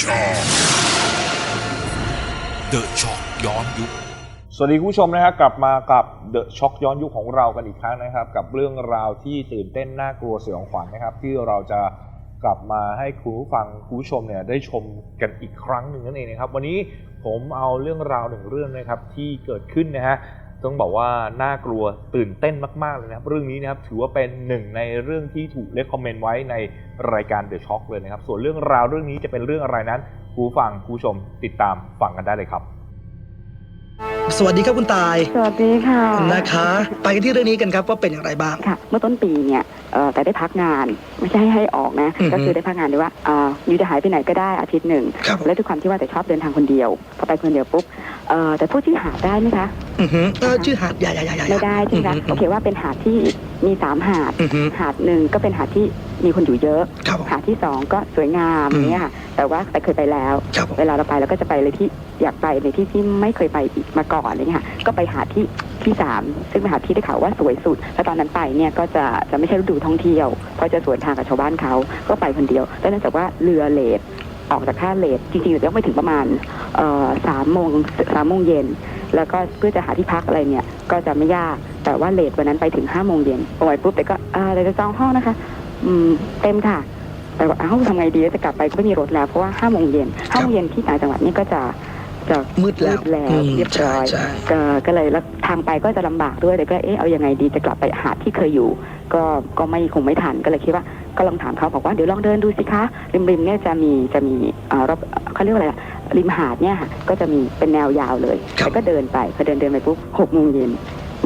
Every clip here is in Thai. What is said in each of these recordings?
ช็อคเดอะช็อคย้อนยุค สวัสดีคุณผู้ชมนะครับกลับมากับ The Shock ย้อนยุคของเรากันอีกครั้งนะครับ กับเรื่องราวที่ตื่นเต้นน่ากลัวสยองขวัญนะครับ ที่เราจะกลับมาให้คุณผู้ฟังคุณผู้ชมเนี่ยได้ชมกันอีกครั้งหนึ่งนั่นเองนะครับ วันนี้ผมเอาเรื่องราวหนึ่งเรื่องนะครับที่เกิดขึ้นนะฮะ ต้องบอกว่าน่ากลัวตื่นเต้นมาก ๆ เลยนะครับ เรื่องนี้นะครับถือว่าเป็นหนึ่งในเรื่องที่ถูกเลคคอมเมนต์ไว้ในรายการ The Shock เลยนะครับ ส่วนเรื่องราวเรื่องนี้จะเป็นเรื่องอะไรนั้น ผู้ฟังผู้ชมติดตามฟังกันได้เลยครับ สวัสดีครับคุณตายสวัสดีค่ะนะคะ ไปกันที่เรื่องนี้กันครับว่าเป็นอย่างไรบ้าง ค่ะ เมื่อต้นปีเนี่ยเอ่อแต่ได้พักงานไม่ใช่ให้ออกนะอือฮึก็คือได้พักงานด้วยว่าเอ่ออยู่จะหายไปไหนก็ได้อาทิตย์หนึ่งครับและด้วยความที่ว่าแต่ชอบเดินทางคนเดียวพอไปคนเดียวปุ๊บเอ่อแต่พูดที่อหาดได้ไหมคะอือหือเออชื่อหาดใหญ่ใหญ่ใหญ่ใหญ่ไม่ได้ใช่ไหมคะโอเคว่าเป็นหาดที่มีสามหาดอือหือหาดหนึ่งก็เป็นหาดที่ มีคนอยู่เยอะครับผมหาดที่สองก็สวยงามอืมอย่างเนี้ยค่ะแต่ว่าแต่เคยไปแล้ว ครับผมเวลาเราไปเราก็จะไปเลยที่อยากไปในที่ที่ไม่เคยไปอีกมาก่อนอะไรเงี้ยค่ะก็ไปหาดที่ที่สามซึ่งเป็นหาดที่ได้ข่าวว่าสวยสุด แล้วตอนนั้นไปเนี่ยก็จะจะไม่ใช่ฤดูท่องเที่ยวเพราะจะสวนทางกับชาวบ้านเขาก็ไปคนเดียวแล้วเนื่องจากว่าเรือเลดออกจากท่าเลดจริงๆต้องไปถึงประมาณเอ่อสามโมงสามโมงเย็น แล้วก็เพื่อจะหาที่พักอะไรเนี่ยก็จะไม่ยากแต่ว่าเลทวันนั้นไปถึงห้าโมงเย็นพอไปปุ๊บแต่ก็อ่าเราจะจองห้องนะคะ อืมเต็มค่ะ แต่ว่าเอ้าทำไงดีจะกลับไปก็ไม่มีรถแล้วเพราะว่าห้าโมงเย็นห้าโมงเย็นที่ต่างจังหวัดนี่ก็จะจะมืดแล้วมืดแล้วอืมเรียบร้อยใช่ใช่ ก็ก็เลยแล้วทางไปก็จะลำบากด้วยแต่ก็เอ๊ะเอายังไงดีจะกลับไปหาดที่เคยอยู่ ก็ก็ไม่คงไม่ทันก็เลยคิดว่าก็ลองถามเขาบอกว่าเดี๋ยวลองเดินดูสิคะริมริมๆเนี่ยจะมีจะมีเอ่อรอบเขาเรียกว่าอะไรอะริมหาดเนี่ยค่ะก็จะมีเป็นแนวยาวเลยครับ แล้วก็เดินไปพอเดินเดินไปปุ๊บหกโมงเย็น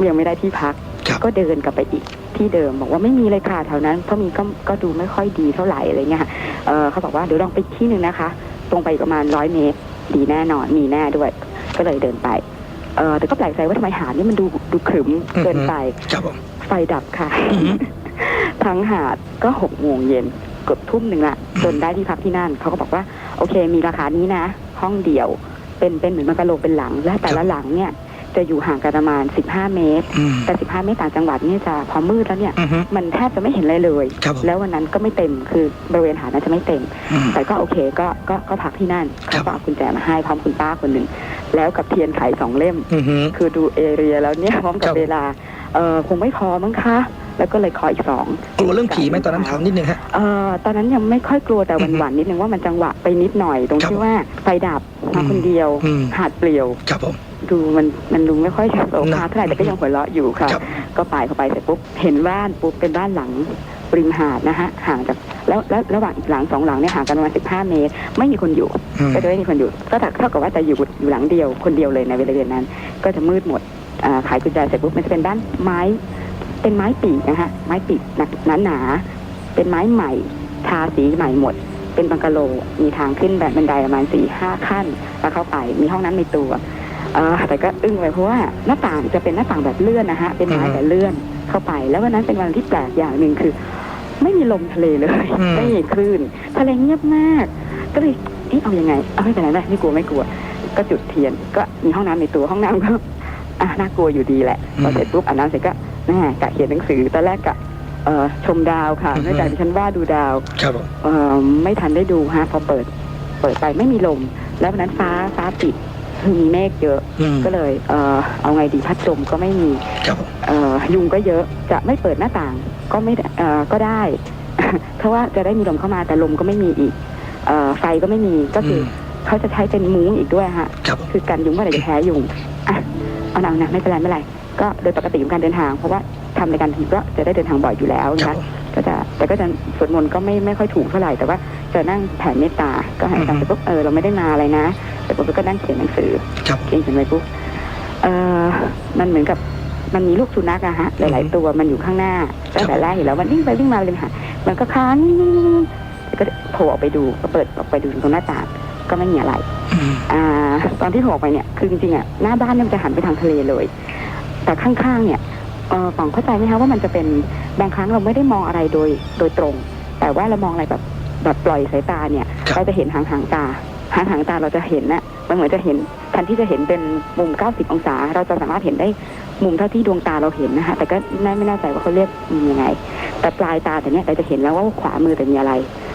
ยังไม่ได้ที่พัก ครับ ก็เดินกลับไปอีก ที่เดิม บอกว่าไม่มีเลยค่ะแถวนั้นเพราะมีก็ก็ดูไม่ค่อยดีเท่าไหร่อะไรเงี้ยค่ะเออเขาบอกว่าเดี๋ยวลองไปอีกที่หนึ่งนะคะ ตรงไปอีกประมาณร้อยเมตรดีแน่นอนมีแน่ด้วย ก็เลยเดินไปเออแต่ก็แปลกใจว่าทำไมหาดนี่มันดูดูขรึมเกินไปครับผมไฟดับค่ะอือหือทั้งหาดก็หกโมงเย็นเกือบทุ่มหนึ่งละจนได้ที่พักที่นั่นเขาก็บอกว่า โอเค มีราคานี้นะ ห้องเดี่ยว เป็นเป็นเหมือนมังกะโลเป็นหลัง และแต่ละหลังเนี่ย จะอยู่ห่างกันประมาณ 15 เมตร อืม แต่ 15 เมตรต่างจังหวัดเนี่ยจะพอมืดแล้วเนี่ย อือหือมันแทบจะไม่เห็นอะไรเลย ครับผมแล้ววันนั้นก็ไม่เต็มคือบริเวณหาดนั้นจะไม่เต็ม อืม แต่ก็โอเคก็ก็ก็พักที่นั่นครัเขาบ ก็เอากุญแจมาให้พร้อมคุณป้าคนหนึ่งแล้วกับเทียนไขสองเล่ม อือหือคือดูเอเรียแล้วเนี่ยพร้อมกัครับบ เวลาเออคงไม่พอมั้งคะ แล้วก็เลยขออีกสองกลัวเรื่องผีไหมตอนนั้นถามนิดนึงฮะ เออตอนนั้นยังไม่ค่อยกลัวแต่อืวัอนฮึหวานๆนิดนึงว่ามันจังหวะไปนิดหน่อยตรงครับที่ว่าไฟดับอืมามคนเดียว อืม หาดเปลี่ยว ครับผม ดูมันมันดูไม่ค่อยโสภานะเท่าไหร่แต่ก็ยังหัวเราะอยู่ค่ะครับก็ไปเข้าไปเสร็จปุ๊บเห็นบ้านปุ๊บเป็นบ้านหลังริมหาดนะฮะห่างจากแล้วแล้วระหว่างอีกหลังสองหลังเนี่ยห่างกันประมาณ15เมตร ไม่มีคนอยู่อืมก็จะไม่มีคนอยู่ ก็เท่ากับว่าจะอยู่อยู่หลังเดียวคนเดียวเลยในเวลาเดือนนั้น ก็จะมืดหมดอ่าขายกุญแจเสร็จปุ๊บมันจะเป็นบ้านไม้ เป็นไม้ปีกนะฮะไม้ปีกหนักหนาหนาๆเป็นไม้ใหม่ทาสีใหม่หมด เป็นบังกะโลมีทางขึ้นแบบบันไดประมาณสี่ห้าขั้น แล้วเข้าไปมีห้องน้ำในตัว เออแต่ก็อึ้งไปเพราะว่าหน้าต่างจะเป็นหน้าต่างแบบเลื่อนนะฮะเป็นไม้อือฮึแต่เลื่อนเข้าไป แล้ววันนั้นเป็นวันที่แปลกอย่างหนึ่งคือ ไม่มีลมทะเลเลยอืมไม่มีคลื่นทะเลเงียบมาก ก็เลยเอ๊ะเอายังไงเอาไม่เป็นไรไม่ไม่กลัวไม่กลัว ก็จุดเทียน ก็มีห้องน้ำในตัวห้องน้ำก็อะน่ากลัวอยู่ดีแหละพอเสร็จปุ๊บอาบน้ำเสร็จก็แม่กะเขียนหนังสือตอนแรกกะเอ่อชมดาวค่ะอือฮึเนื่องจากดิฉันว่าดูดาวครับผมเอ่อไม่ทันได้ดูฮะพอเปิด เปิดไปไม่มีลม แล้ววันนั้นฟ้าฟ้าปิดคือ มีเมฆเยอะ อืม ก็เลยเอ่อเอาไงดีพัดลมก็ไม่มีครับผมเอ่อยุงก็เยอะจะไม่เปิดหน้าต่างก็ไม่ได้เอ่อก็ได้ เพราะว่าจะได้มีลมเข้ามาแต่ลมก็ไม่มีอีกเอ่อไฟก็ไม่มีก็คืออเขาจะใช้เป็นมุ้งอีกด้วยฮะ ครับผม คือกันยุงเมื่อไหร่จะแพ้ยุงอะเอาหนังนะไม่เป็นไรไม่เป็นไร ก็โดยปกติของการเดินทาง เพราะว่าทำในการทีก็จะได้เดินทางบ่อยอยู่แล้วคนะรับคะผมก็จะแต่ก็จะสวดมนต์ก็ไม่ไม่ค่อยถูกเท่าไหร่แต่ว่าจะนั่งแผ่เมตตาก็ให้อาจารย์อือฮึเสร็จปุ๊บเออเราไม่ได้มาอะไรนะเสร็จ ปุ๊บก็นั่งเขียนหนังสือครับ เขียนเขียนไปปุ๊บเออมันเหมือนกับมันมีลูกสุนัขอะฮะหลาย ๆ ตัวมันอยู่ข้างหน้าตั้งแต่แรกเห็นแล้วมันวิ่งไปวิ่งมาเลยค่ะมันก็ค้านแล้วก็โผล่ออกไปดูก็เปิดออกไปดูตรงหน้าต่างก็ไม่มีอะไรอืมอ่า ตอนที่โผล่ออกไปเนี่ยคือจริงๆอะหน้าบ้านเนี่ยมันจะหันไปทางทะเลเลย แต่ข้างๆเนี่ยเออฝังเข้าใจไหมคะว่ามันจะเป็นบางครั้งเราไม่ได้มองอะไรโดยโดยตรง แต่ว่าเรามองอะไรแบบแบบปล่อยสายตาเนี่ยครับเราจะเห็นหางหางๆตา หางหางๆตาเราจะเห็นน่ะมันเหมือนจะเห็นแทนที่จะเห็นเป็นมุม 90 องศา เราจะสามารถเห็นได้มุมเท่าที่ดวงตาเราเห็นนะคะแต่ก็ไม่ไม่แน่ใจว่าเขาเรียกมุมยังไง แต่ปลายตาแต่เนี้ยเราจะเห็นแล้วว่าขวามือแต่มีอะไร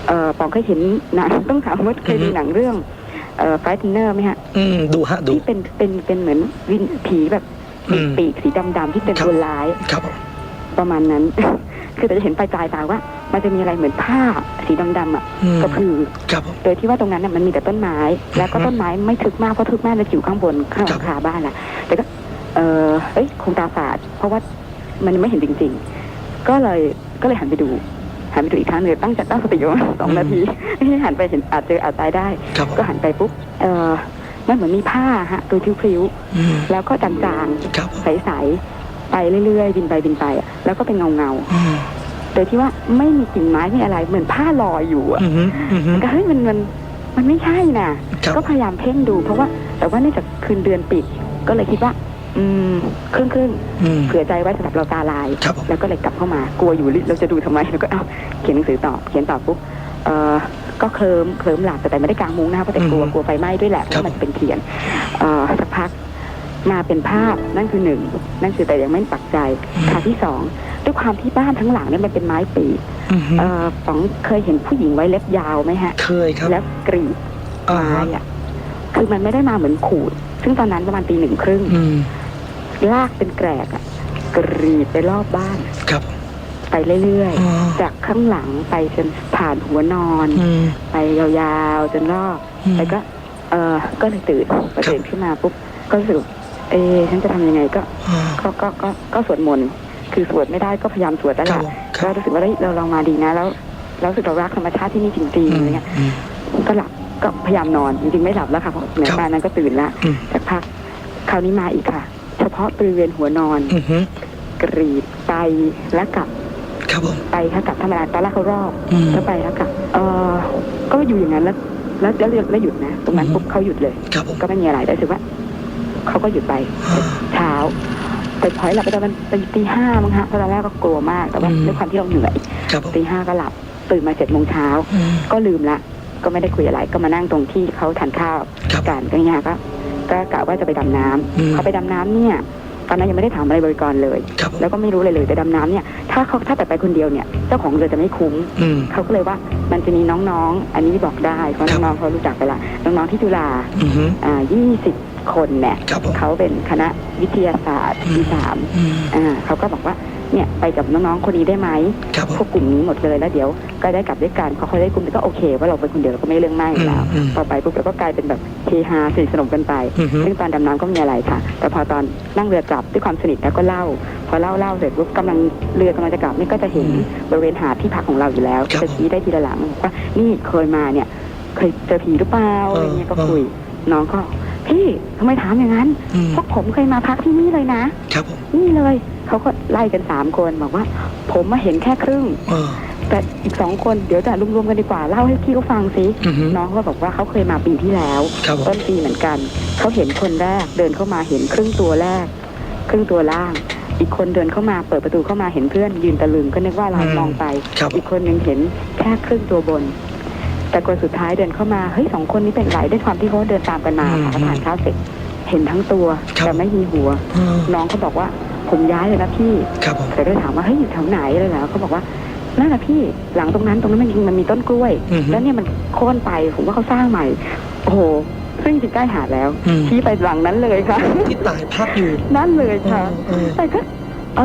เออปองเคยเห็นหนังต้องถามว่าเคยดูหนังเรื่องเอ่อไฟท์เนอร์ไหมฮะอืมดูฮะดูที่เป็นเป็นเป็นเหมือนวินผีแบบอืมปีกสีดำๆที่เป็นครับตัวร้ายครับผม ประมาณนั้น คือแต่จะเห็นปลายปลายตาว่า มันจะมีอะไรเหมือนผ้าสีดำๆอะอืมก็คือ ครับผม โดยที่ว่าตรงนั้นน่ะมันมีแต่ต้นไม้ แล้วก็อือฮึต้นไม้ไม่ทึบมากเพราะทึบมากจะอยู่ข้างบนข้างหครัลับงคาบ้านแหละแต่ก็ เออเอ้ยคงตาฝาด เพราะว่ามันไม่เห็นจริง ๆ ก็เลยก็เลยหันไปดู หันไปดูอีกครั้งหนึ่งตั้งจัดตั้งสติอยู่ สองนาทีไม่ให้หันไปเห็นอาจเจออาจตายได้ ครับผมก็หันไปปุ๊บเออมันเหมือนมีผ้าฮะตัวพริ้วอืมๆแล้วก็จางๆครับผมใสๆ ไปเรื่อยๆบินไปบินไปอะแล้วก็เป็นเงาเงาอืมๆโดยที่ว่าไม่มีกิ่งไม้ไม่อะไรเหมือนผ้าลอยอยู่อะอืมอืม ก็เฮ้ยมันมันมันไม่ใช่น่ะ ครับ ก็พยายามเพ่งดู เพราะว่า แต่ว่าเนื่องจากคืนเดือนปิด ก็เลยคิดว่า อืมครึ่งครึ่งอืม ๆเผื่อใจไว้สำหรับเราตาลาย ครับผม แล้วก็เลยกลับเข้ามากลัวอยู่เราจะดูทำไมแล้วก็เอาเขียนหนังสือต่อเขียนต่อปุ๊บเออก็เคลิมเคลิมหลับแต่แต่ไม่ได้กางมุ้งนะคะเพราะแต่กลัวอืมกลัวไฟไหม้ด้วยแหละเพครับราะมันจะเป็นเขียนเออสักพัก มาเป็นภาพนั่นคือหนึ่งนั่นคือแต่ยังไม่ปักใจภาพที่สองด้วยความที่บ้านทั้งหลังเนี่ยมันเป็นไม้ปีอืมเออป๋องเคยเห็นผู้หญิงไว้เล็บยาวไหมฮะ เคยครับ แล้วกรีดอ่าไม้อะคือมันไม่ได้มาเหมือนขูด ซึ่งตอนนั้นประมาณตีหนึ่งครึ่งอืมลากเป็นแกรกอะกรีดไปรอบบ้านครับ ไปเรื่อยอ๋อๆจากข้างหลังไปจนผ่านหัวนอนอืมไปยาวๆจนรอบอืมแล้วก็ เออก็เลยตื่นพอครับตื่นขึ้นมาปุ๊บก็รู้สึก เอะฉันจะทำยังไงก็อ่า ก็ก็ก็ก็สวดมนต์คือสวดไม่ได้ก็พยายามสวดนั่นคแหรับละผมคก็รับรู้สึกว่าเฮ้ยเราเรามาดีนะ แล้วเรารู้สึกเรารักธรรมชาติที่นี่จริงๆอะไรเงี้ยอืม ก็หลับก็พยายามนอนจริงๆไม่หลับแล้วค่ะเพราะเหนือครับบ้านนั้นก็ตื่นละอืม สักพักคราวนี้มาอีกค่ะ เฉพาะบริเวณหัวนอน อืมฮึกรีดไปและกลับครับผม ไปแล้วกลับธรรมดาตอนแรกเขารอบอืม แล้วไปแล้วกลับเออก็อยู่อย่างนั้นแล้วแล้วแล้วแล้วหยุดนะ ตรงนั้นอืมปุ๊บเขาหยุดเลย ครับผม ก็ไม่มีอะไรแต่รู้สึกว่า เขาก็หยุดไปอ่าเช้าแต่พอยหลับไปตอนมันตีตีห้ามั้งฮะเพราะตอนแรกก็กลัวมากแต่ว่าอืมด้วยความที่เราเหนื่อยครับผมตีห้าก็หลับตื่นมาเจ็ดโมงเช้าอืมก็ลืมละ ก็ไม่ได้คุยอะไรก็มานั่งตรงที่เขาทานข้าวครับกันก็เนี่ยก็ก็กะว่าจะไปดำน้ำอืมเขาไปดำน้ำเนี่ยตอนนั้นยังไม่ได้ถามอะไรบริกรเลยครับผมแล้วก็ไม่รู้เลยเลยแต่ดำน้ำเนี่ย ถ้าเขาถ้าแต่ไปคนเดียวเนี่ย เจ้าของเรือจะไม่คุ้มอืมเขาก็เลยว่ามันจะมีน้องๆ อันนี้บอกได้เพราะครับน้องๆเขารู้จักไปละ น้องๆที่จุฬาอืมฮึอ่า20 คนเนี่ยครับผมเขาเป็นคณะวิทยาศาสตร์อืมปีสามอืมอ่าเขาก็บอกว่าเนี่ยไปกับน้องๆคนนี้ได้ไหมครับผพวมกกลุ่มนี้หมดเลยแล้วเดี๋ยวก็ได้กลับด้วยกันพอเขาได้กลุ่มก็โอเค ว่าเราเป็นคนเดียวเราก็ไม่เรื่องมากอยู่แล้วอืมต่อไปปุ๊บเราก็กลายเป็นแบบเฮฮาสนิทสนมกันไป อืมฮึ ซึ่งตอนดำน้ำก็ไม่มีอะไรค่ะ แต่พอตอนนั่งเรือกลับด้วยความสนิทแล้วก็เล่า พอเล่าเล่าเสร็จปุ๊บกำลังเรือกำลังจะกลับนี่ก็จะเห็นอืมบริเวณหาดที่พักของเราอยู่แล้วครับจะชี้ได้ทีละหลังบอกว่านี่เคยมาเนี่ย เคยเจอผีหรือเปล่าอะไรเงี้ยก็เออคุยน้องก็ พี่ทำไมถามอย่างนั้นอืม พวกผมเคยมาพักที่นี่เลยนะ ครับผม นี่เลย เขาก็ไล่กันสามคนบอกว่า ผมมาเห็นแค่ครึ่ง เออ แต่อีกสองคนเดี๋ยวจะรวมๆกันดีกว่าเล่าให้พี่เขาฟังสิอืมฮึ น้องเขาก็บอกว่าเขาเคยมาปีที่แล้ว ครับผม ต้นปีเหมือนกัน เขาเห็นคนแรกเดินเข้ามาเห็นครึ่งตัวแรก ครึ่งตัวล่าง อีกคนเดินเข้ามาเปิดประตูเข้ามาเห็นเพื่อนยืนตะลึงก็นึกว่าเราอืมมองไป ครับ อีกคนยังเห็นแค่ครึ่งตัวบน แต่คนสุดท้ายเดินเข้ามาเฮ้ยสองคนนี้เป็นไรด้วยความที่เขาเดินตามกันมาค่ะเขาทานข้าวเสร็จ เห็นทั้งตัวครับ แต่ไม่มีหัว อืมน้องเขาบอกว่าผมย้ายเลยนะพี่ ครับผม แต่ก็ถามว่าเฮ้ยอยู่แถวไหนเลยเหรอเขาบอกว่านั่นแหละพี่หลังตรงนั้นตรงนั้นมันจริงๆมันมีต้นกล้วย อืมฮึแล้วเนี่ยมันโค่นไปผมว่าเขาสร้างใหม่ โอ้โหซึ่งจริงๆใกล้หาดแล้วอืม ชี้ไปหลังนั้นเลยค่ะ ที่ตายพักอยู่นั่นเลยค่ะ เออแต่ก็เอ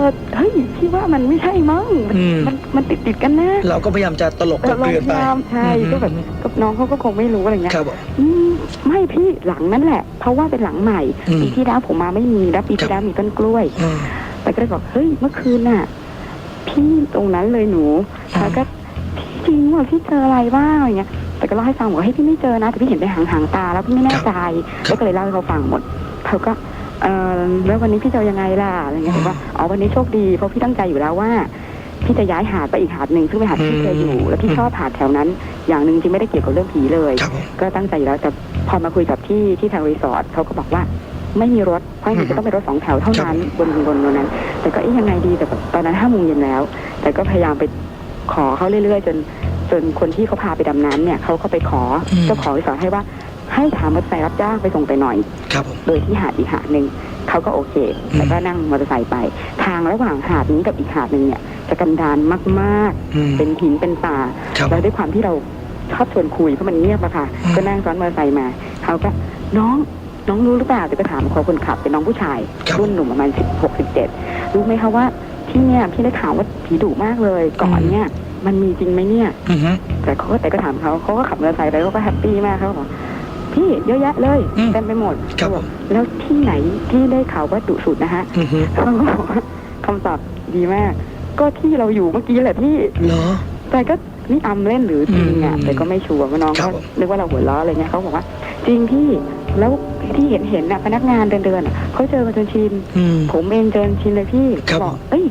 อเฮ้ยพี่ว่ามันไม่ใช่มั้งอืม มัน มันติดติดๆกันนะเราก็พยายามจะตลกกบเราเกลือนพไปยายามใช่อืมก็แบบกับน้องเขาก็คงไม่รู้อะไรเงี้ย ครับผม อืมไม่พี่หลังนั้นแหละ เพราะว่าเป็นหลังใหม่อืมปีที่แล้วผมมาไม่มีแล้วปีครัที่บ แล้วมีต้นกล้วยอืมแต่ก็เลยบอกเฮ้ยเมื่อคืนน่ะ พี่ตรงนั้นเลยหนูอืม แล้วก็พี่จริงว่าพี่เจออะไรบ้างอะไรเงี้ยแต่ก็เล่าให้ฟังบอกว่าเฮ้ยพี่ไม่เจอนะแต่พี่เห็นไปหางหางๆตาแล้วพี่ไม่แน่ใจครับแล้วก็เลยเล่าให้เขาฟังหมดเขาก็เออแล้ววันนี้พี่จะเอายังไงล่ะอะไรเงี้ยบอกว่าอ๋อวันนี้โชคดีเพราะพี่ตั้งใจอยู่แล้วว่า พี่จะย้ายหาดไปอีกหาดหนึ่งซึ่งเป็นหาดที่พี่เคยอยู่ แล้วพี่ชอบหาดแถวนั้น อย่างหนึ่งจริงไม่ได้เกี่ยวกับเรื่องผีเลย ครับผม ก็ตั้งใจอยู่แล้วแต่พอมาคุยกับที่ที่ทางรีสอร์ทเขาก็บอกว่าไม่มีรถเพราะมันจะต้องเป็นรถสองแถวเท่านั้นบนบนบนนั้น แต่ก็เอ๊ยยังไงดีแต่แบบตอนนั้นห้าโมงเย็นแล้ว แต่ก็พยายามไปขอเขาเรื่อยๆ จนจนคนที่เขาพาไปดำน้ำเนี่ยเขาก็ไปขอเจ้าของรีสอร์ทให้ว่าให้ถามมอเตอร์ไซค์รับจ้างไปส่งไปหน่อย ครับผม โดยที่หาดอีกหาดหนึ่ง เขาก็โอเคแล้วก็นั่งมอเตอร์ไซค์ไป ทางระหว่างหาดนี้กับอีกหาดหนึ่งเนี่ยจะกันดานมากอืมๆเป็นหินเป็นป่าครับแล้วด้วยความที่เราชอบชวนคุยเพราะมันเงียบอะค่ะอืมก็นั่งซ้อนมอเตอร์ไซค์มาเขาก็น้องน้องรู้หรือเปล่าเดี๋ยวก็ถามเขาคนขับเป็นน้องผู้ชายครับรุ่นหนุ่มประมาณสิบหกสิบเจ็ดรู้ไหมคะว่าที่เนี่ยพี่ได้ข่าวว่าผีดุมากเลยก่อนเนี่ย มันมีจริงไหมเนี่ยอือฮึแต่เขาก็แต่ก็ถามเขาเขาก็ขับมอเตอร์ไซค์ไปเขาก็แฮปปี้มากเขาบอก พี่เยอะแยะเลยอืมเต็มไปหมดครับผมแล้วที่ไหนที่ได้ข่าวว่าดุสุดนะฮะอือฮึ เขาก็บอกว่าคำตอบดีมาก ก็ที่เราอยู่เมื่อกี้แหละพี่ เหรอ แต่ก็นี่อำเล่นหรือจริงอะอืมแต่ก็ไม่ชัวร์ว่าน้องครัก็บผม นึกว่าเราหัวล้ออะไรเงี้ยเขาบอกว่า จริงพี่แล้วที่เห็นเห็นน่ะพนักงานเดินเดินๆอะเขาเจอกันจนชิน อืม ผมเองเจอชินเลยพี่ครับบอกผมเอ้ย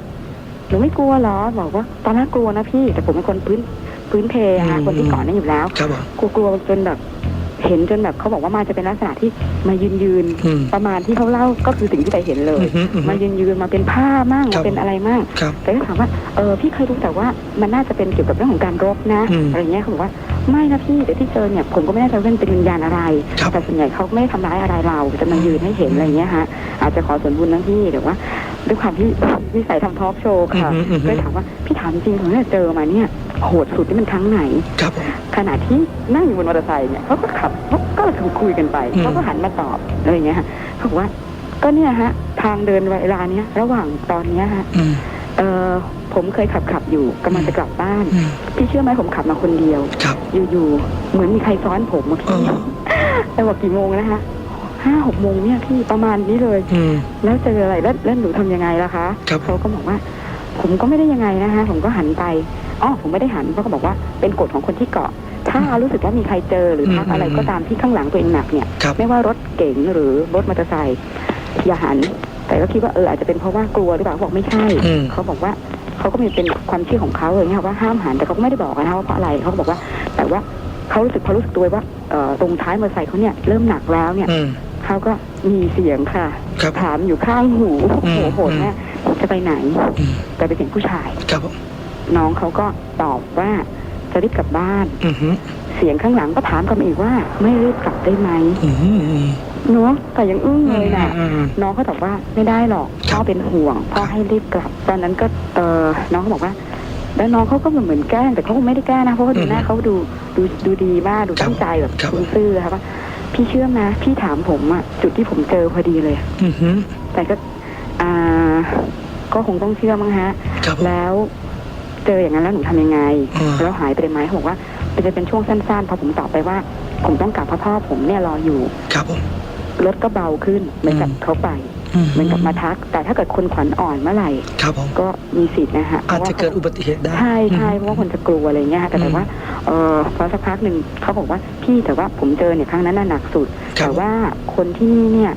หนูไม่กลัวเหรอบอกว่า ตอนแรกกลัวนะพี่ แต่ผมเป็นคนพื้นพื้นเพอะค่ะอืม คนที่ก่อนนี่อยู่แล้ว ครับผม กลัวกลัวจนแบบ เห็นจนแบบเขาบอกว่ามาจะเป็นลักษณะที่มายืนยืนๆอืมประมาณที่เขาเล่าก็คือสิ่งที่ไปเห็นเลย อือฮึอือฮึมายืนยืนมาเป็นผ้ามั่งครัมาบเป็นอะไรมั่งครับ แต่ก็ถามว่าเออพี่เคยรู้แต่ว่ามันน่าจะเป็นเกี่ยวกับเรื่องของการรบนะอืมอะไรเงี้ยเขาบอกว่าไม่นะพี่เดี๋ยวที่เจอเนี่ยผมก็ไม่แน่ใจว่าเป็นวิญญาณอะไร ครับแต่ส่วนใหญ่เขาไม่ได้ทำร้ายอะไรเราจะมายืนให้เห็นอะไรเงี้ยฮะอาจจะขอส่วนบุญนะพี่แต่ว่า ด้วยความที่วิสัยทำทอล์กโชว์ค่ะอือฮึอือฮึก็เลยถามว่าพี่ถามจริงผมเนี่ยเจอมาเนี่ยโหดสุดที่มันครั้งไหน ครับผม ขณะที่นั่งอยู่บนมอเตอร์ไซค์เนี่ยเขาก็ขับเขาก็คุยกันไปอืม เขาก็หันมาตอบอะไรอย่างเงี้ยฮะเขาบอกว่าก็เนี่ยฮะ ทางเดินเวลาเนี้ยระหว่างตอนเนี้ยฮะอืมเออผมเคยขับขับอยู่กำลังจะกลับบ้าน อืมพี่เชื่อไหมผมขับมาคนเดียว ครับ อยู่ๆเหมือนมีใครซ้อนผมมาพี่อ๋อแต่ว่ากี่โมงนะคะ ห้าหกโมงเนี่ยพี่ประมาณนี้เลย อืม แล้วเจออะไรแล้วแล้วหนูทำยังไงล่ะคะครับ เขาก็บอกว่า ผมก็ไม่ได้ยังไงนะคะผมก็หันไปอ๋อผมไม่ได้หันเพราะเขาบอกว่าเป็นกฎของคนที่เกาะ ถ้ารู้สึกว่ามีใครเจอหรือทักอืมอะไรก็ตามที่ข้างหลังตัวเองหนักเนี่ย ครับ ไม่ว่ารถเก๋งหรือรถมอเตอร์ไซค์อย่าหัน แต่ก็คิดว่าเอออาจจะเป็นเพราะว่ากลัวหรือเปล่าเขาบอกไม่ใช่ อืม เขาบอกว่าเขาก็มีเป็นความเชื่อของเขาอย่างเงี้ยค่ะว่าห้ามหันแต่เขาก็ไม่ได้บอกนะคะว่าเพราะอะไรเขาก็บอกว่า แต่ว่าเขารู้สึกพอรู้สึกตัวว่าเอ่อตรงท้ายมอเตอร์ไซค์เขาเนี่ยเริ่มหนักแล้วเนี่ย อืม เขาก็มีเสียงค่ะ ครับถามอยู่ข้างหูอืโอ้มโหโหดแม่จะไปไหน อืมแต่เป็นเสียงผู้ชาย ครับผมน้องเขาก็ตอบว่าจะรีบกลับบ้าน อือฮึเสียงข้างหลังก็ถามกลับมาอีกว่า ไม่รีบกลับได้ไหมอืมอืมเนาะแต่ยังอึ้งเลยน่ะ อืมอืม น้องเขาตอบว่าไม่ได้หรอกครัพ่บอเป็นห่วงพ่อให้รีบกลับ ตอนนั้นก็เออน้องเขาบอกว่า แล้วน้องเขาก็เหมือนแกล้งแต่เขาคงไม่ได้แกล้งนะเพราะว่าดูหน้าเขาดูดูดูดีมากดูตั้งใจแบบครับคุณซื่อค่ะว่า พี่เชื่อไหมพี่ถามผมอะจุดที่ผมเจอพอดีเลย อือฮึแต่ก็อ่าก็คงต้องเชื่อมั้งฮะ ครับผม แล้วเจออย่างนั้นแล้วหนูทำยังไง อืม แล้วหายไปเลยไหมเขาบอกว่ามันจะเป็นช่วงสั้นๆพอผมตอบไปว่า ผมต้องกลับเพราะพ่อผมเนี่ยรออยู่ ครับผม รถก็เบาขึ้นเหมือนกับอืม เขาไป เหมือนกับมาทัก แต่ถ้าเกิดคนขวัญอ่อนเมื่อไหร่ครับผมก็มีสิทธิ์นะฮะอาจจะพรเกิดว่อุบัติเหตุได้ใช่ใช่อืมเพราะว่าคนจะกลัวอะไรเงี้ยค่ะแต่อืมแต่ว่าเออพอสักพักหนึ่งเขาบอกว่าพี่แต่ว่าผมเจอเนี่ยครั้งนั้นน่ะหนักสุดครัแต่บว่าคนที่นี่เนี่ย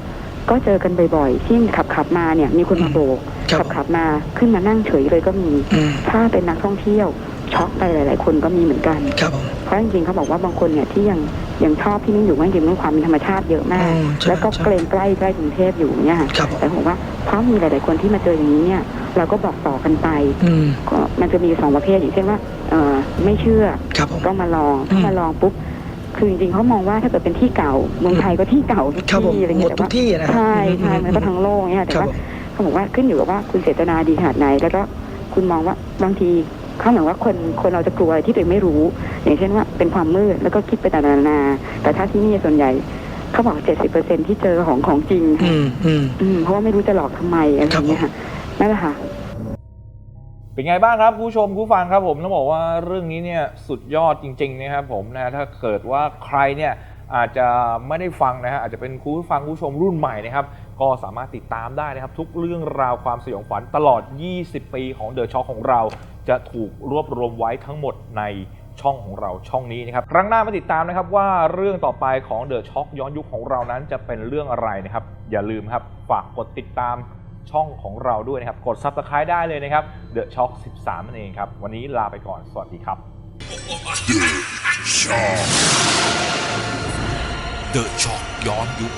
ก็เจอกันบ่อยๆที่ขับขับๆมาเนี่ยมีคนมาโบกครับขับขับๆมาขึ้นมานั่งเฉยเลยก็มีอืมถ้าเป็นนักท่องเที่ยว ช็อกไปหลาย ๆ คนก็มีเหมือนกัน ครับผม เพราะจริงๆเขาบอกว่าบางคนเนี่ยที่ยังยังชอบที่นี่อยู่ว่าจริงๆเรื่องความเป็นธรรมชาติเยอะมาก อืมใช่แล้วก็ใช่เกรงใกล้ใกล้กรุงเทพอยู่เนี่ยค่ะครับผม แต่ผมว่าเพราะมีหลาย ๆ คนที่มาเจออย่างนี้เนี่ยเราก็บอกต่อกันไปอืมก็มันจะมีสองประเภทอย่างเช่นว่าเออไม่เชื่อ ครับผม ก็มาลองถ้าอืมมาลองปุ๊บ คือจริงๆเขามองว่าถ้าเกิดเป็นที่เก่า เมืองไทยก็ที่เก่าทุกครับผมที่อะไรหมเงี้ดยแต่ทุว่ากที่นะใช่ใช่อืมันก็ทั้งโลกเนี่ยแต่ครับว่าผมเขาบอกว่าขึ้นอยู่กับว่าคุณเจตนาดีขนาดไหน แล้วก็คุณมองว่าบางทีเขาเหมือนว่าคนคนเราจะกลัวอะไรที่ตัวเองไม่รู้ อย่างเช่นว่าเป็นความมืดแล้วก็คิดไปต่างๆนานาแต่ถ้าที่นี่ส่วนใหญ่เขาบอกเจ็ดสิบเปอร์เซ็นที่เจอของของจริงอืมอืมอืมเพราะว่าไม่รู้จะหลอกทำไมอะไรอย่างเงี้ยค่ะนั่นแหละค่ะเป็นไงบ้างครับผู้ชมผู้ฟังครับผมต้องบอกว่าเรื่องนี้เนี่ยสุดยอดจริงๆนะครับผมนะถ้าเกิดว่าใครเนี่ยอาจจะไม่ได้ฟังนะฮะอาจจะเป็นคุณผู้ฟังผู้ชมรุ่นใหม่นะครับก็สามารถติดตามได้นะครับ ทุกเรื่องราวความสยองขวัญตลอด 20 ปีของเดอะช็อคของเรา จะถูกรวบรวมไว้ทั้งหมดในช่องของเราช่องนี้นะครับ ครั้งหน้ามาติดตามนะครับว่าเรื่องต่อไปของเดอะช็อคย้อนยุคของเรานั้นจะเป็นเรื่องอะไรนะครับ อย่าลืมครับฝากกดติดตามช่องของเราด้วยนะครับ กด Subscribe ได้เลยนะครับ The Shock 13นั่นเองครับ วันนี้ลาไปก่อนสวัสดีครับเดอะช็อกย้อนยุค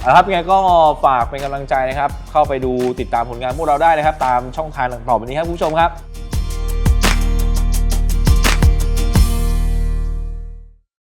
เอาละครับยังไงก็ฝากเป็นกำลังใจนะครับ เข้าไปดูติดตามผลงานพวกเราได้นะครับ ตามช่องทางต่างๆแบบนี้ครับคุณผู้ชมครับ